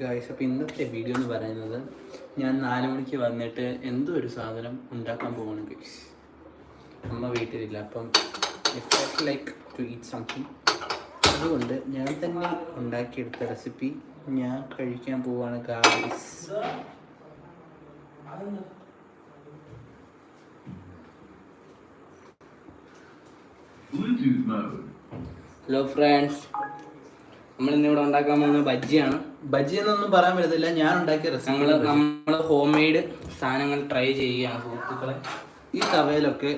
Guys അപ്പോൾ ഇന്നത്തെ video എന്ന് പറയുന്നത് ഞാൻ നാല് മണിക്ക് വന്നിട്ട് എന്തോ ഒരു സാധനം ഉണ്ടാക്കാൻ പോവാണ് ഗൈസ് അമ്മ വീട്ടിലില്ല അപ്പം ലൈക്ക് ടു ഈറ്റ് സംതിങ് അതുകൊണ്ട് ഞാൻ തന്നെ ഉണ്ടാക്കിയെടുത്ത റെസിപ്പി ഞാൻ കഴിക്കാൻ പോവാണ് ഗായ്സ്. ഹലോ ഫ്രണ്ട്സ് നമ്മൾ ഇന്നിവിടെ ഉണ്ടാക്കാൻ പോകുന്നത് ബജ്ജിയാണ്. ബജ്ജി എന്നൊന്നും പറയാൻ പറ്റത്തില്ല. ഞാൻ ഉണ്ടാക്കിയ റെസിപ്പി നമ്മൾ ഹോം മെയ്ഡ് സാധനങ്ങൾ ട്രൈ ചെയ്യുകയാണ് സുഹൃത്തുക്കളെ. ഈ തവയിലൊക്കെ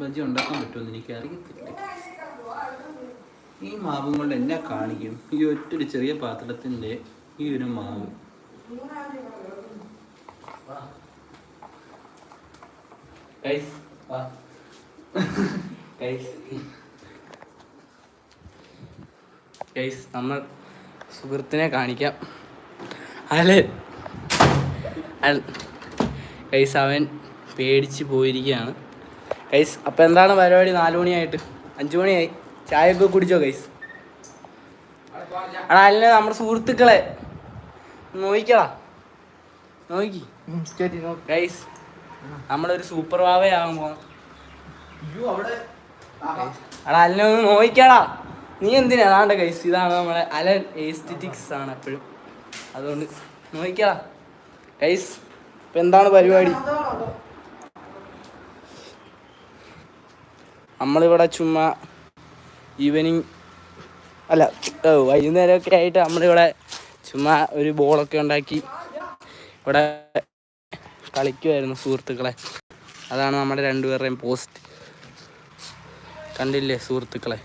ബജ്ജി ഉണ്ടാക്കാൻ പറ്റുമെന്ന് എനിക്ക് അറിയത്തില്ല ഈ മാവും കൊണ്ട് എന്നെ കാണിക്കും. ഈ ഒറ്റൊരു ചെറിയ പാത്രത്തിന്റെ ഈ ഒരു മാവ്. ഗൈസ് ഗൈസ് ഗൈസ് നമ്മൾ സുഹൃത്തിനെ കാണിക്കാം. അല്ലേ ഗൈസ് അവൻ പേടിച്ച് പോയിരിക്കുകയാണ്. ഗൈസ് അപ്പം എന്താണ് പരിപാടി നാല് മണിയായിട്ട്? അഞ്ച് മണിയായി. ചായയൊക്കെ കുടിച്ചോ ഗൈസ്? എടാ അല്ല നമ്മുടെ സുഹൃത്തുക്കളെ നോക്കിക്കടാ നോക്കി. ഗൈസ് നമ്മളൊരു സൂപ്പർ വാവയാകാൻ പോകണം എടാ അല്ല ഒന്ന് നോക്കിക്കടാ നീ എന്തിനാ? അതാണ്ട് കൈസ് ഇതാണ് നമ്മളെ അലൻ എസ്റ്റിറ്റിക്സ് ആണ് എപ്പോഴും. അതുകൊണ്ട് നോക്കിയാ കൈസ് ഇപ്പം എന്താണ് പരിപാടി? നമ്മളിവിടെ ചുമ്മാ ഈവനിങ് അല്ല വൈകുന്നേരമൊക്കെ ആയിട്ട് നമ്മളിവിടെ ചുമ്മാ ഒരു ബോളൊക്കെ ഉണ്ടാക്കി ഇവിടെ കളിക്കുമായിരുന്നു സുഹൃത്തുക്കളെ. അതാണ് നമ്മുടെ രണ്ടുപേരുടെയും പോസ്റ്റ് കണ്ടില്ലേ സുഹൃത്തുക്കളെ?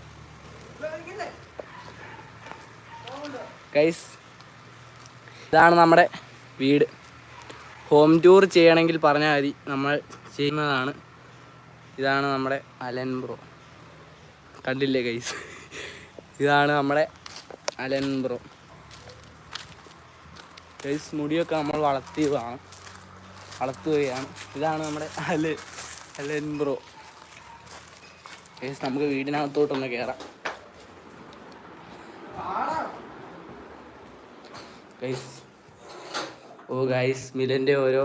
ഗൈസ് ഇതാണ് നമ്മുടെ വീട്. ഹോം ടൂർ ചെയ്യണമെങ്കിൽ പറഞ്ഞാൽ മതി. നമ്മൾ ചെയ്യുന്നതാണ്. ഇതാണ് നമ്മുടെ അലൻ ബ്രോ കണ്ടില്ലേ ഗൈസ് ഇതാണ് നമ്മുടെ അലൻ ബ്രോ ഗൈസ് മുടിയൊക്കെ നമ്മൾ വളർത്തിയതാണ്. വളർത്തുകയാണ്. ഇതാണ് നമ്മുടെ അല അലൻ ബ്രോ ഗൈസ് നമുക്ക് വീടിനകത്തോട്ടൊന്ന് കയറാം ഗൈസ് ഓ ഗൈസ് മിലന്റെ ഓരോ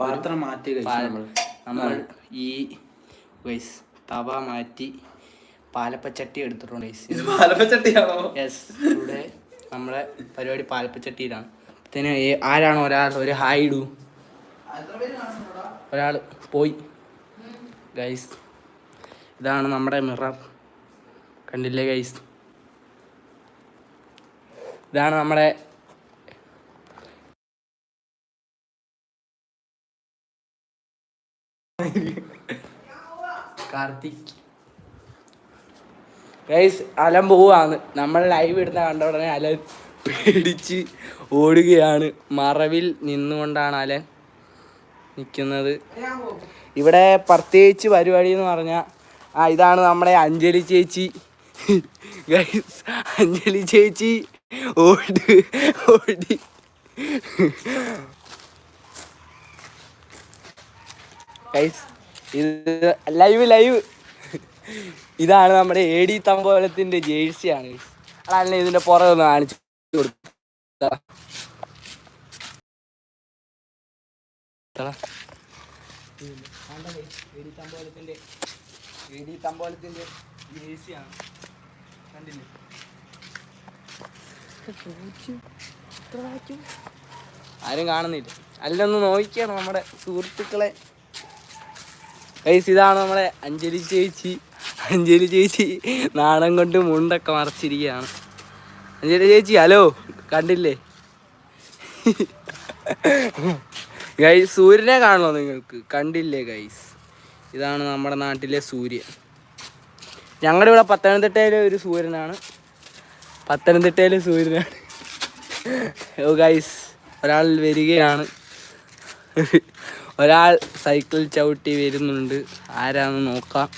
പാത്രം മാറ്റി നമ്മൾ നമ്മൾ ഈ ഗൈസ് തവ മാറ്റി പാലപ്പച്ചട്ടി എടുത്തിട്ടുണ്ട് ഗൈസ് ഇത് പാലപ്പച്ചട്ടിയാണോ? യെസ് ഇവിടെ നമ്മുടെ പരിപാടി പാലപ്പച്ചട്ടിയിലാണ്. പിന്നെ ആരാണ് ഒരാൾ? ഒരു ഹായ് ഇടൂ. ഒരാൾ പോയി. ഗൈസ് ഇതാണ് നമ്മുടെ മിറർ. കണ്ടില്ലേ ഗൈസ് ഇതാണ് നമ്മുടെ കാർത്തിക്. ഗൈസ് അലൻ പോവാണ് നമ്മൾ ലൈവ് ഇടുന്ന കണ്ട ഉടനെ അലൻ പേടിച്ച് ഓടുകയാണ്. മറവിൽ നിന്നുകൊണ്ടാണ് അലൻ നിൽക്കുന്നത് ഇവിടെ പ്രത്യേകിച്ച് പരിപാടി എന്ന് പറഞ്ഞാൽ ആ ഇതാണ് നമ്മുടെ അഞ്ജലി ചേച്ചി. ഗൈസ് അഞ്ജലി ചേച്ചി ഓടി ഓടി. ഗൈസ് ഇത് ലൈവ് ലൈവ് ഇതാണ് നമ്മുടെ എ ഡി തമ്പോലത്തിന്റെ ജേഴ്സിയാണ്. അതല്ല ഇതിന്റെ പുറകെ ഒന്ന് കാണിച്ചു കൊടുക്കാം തമ്പോലത്തിന്റെ ജേഴ്സിയാണ്. കണ്ടില്ലേ? ആരും കാണുന്നില്ല. അല്ലൊന്ന് നോക്കിയാണ് നമ്മുടെ സുഹൃത്തുക്കളെ. ഗൈസ് ഇതാണ് നമ്മളെ അഞ്ജലി ചേച്ചി. അഞ്ജലി ചേച്ചി നാണം കൊണ്ട് മുണ്ടൊക്കെ മറച്ചിരിക്കുകയാണ്. അഞ്ജലി ചേച്ചി ഹലോ കണ്ടില്ലേ? ഗൈസ് സൂര്യനെ കാണണോ നിങ്ങൾക്ക്? കണ്ടില്ലേ ഗൈസ് ഇതാണ് നമ്മുടെ നാട്ടിലെ സൂര്യൻ. ഞങ്ങളുടെ ഇവിടെ പത്തനംതിട്ടയിലെ ഒരു സൂര്യനാണ്. പത്തനംതിട്ടയിലെ സൂര്യനാണ്. ഓ ഗൈസ് ഒരാൾ വരികയാണ്. ഒരാൾ സൈക്കിൾ ചവിട്ടി വരുന്നുണ്ട്. ആരാന്ന് നോക്കാം.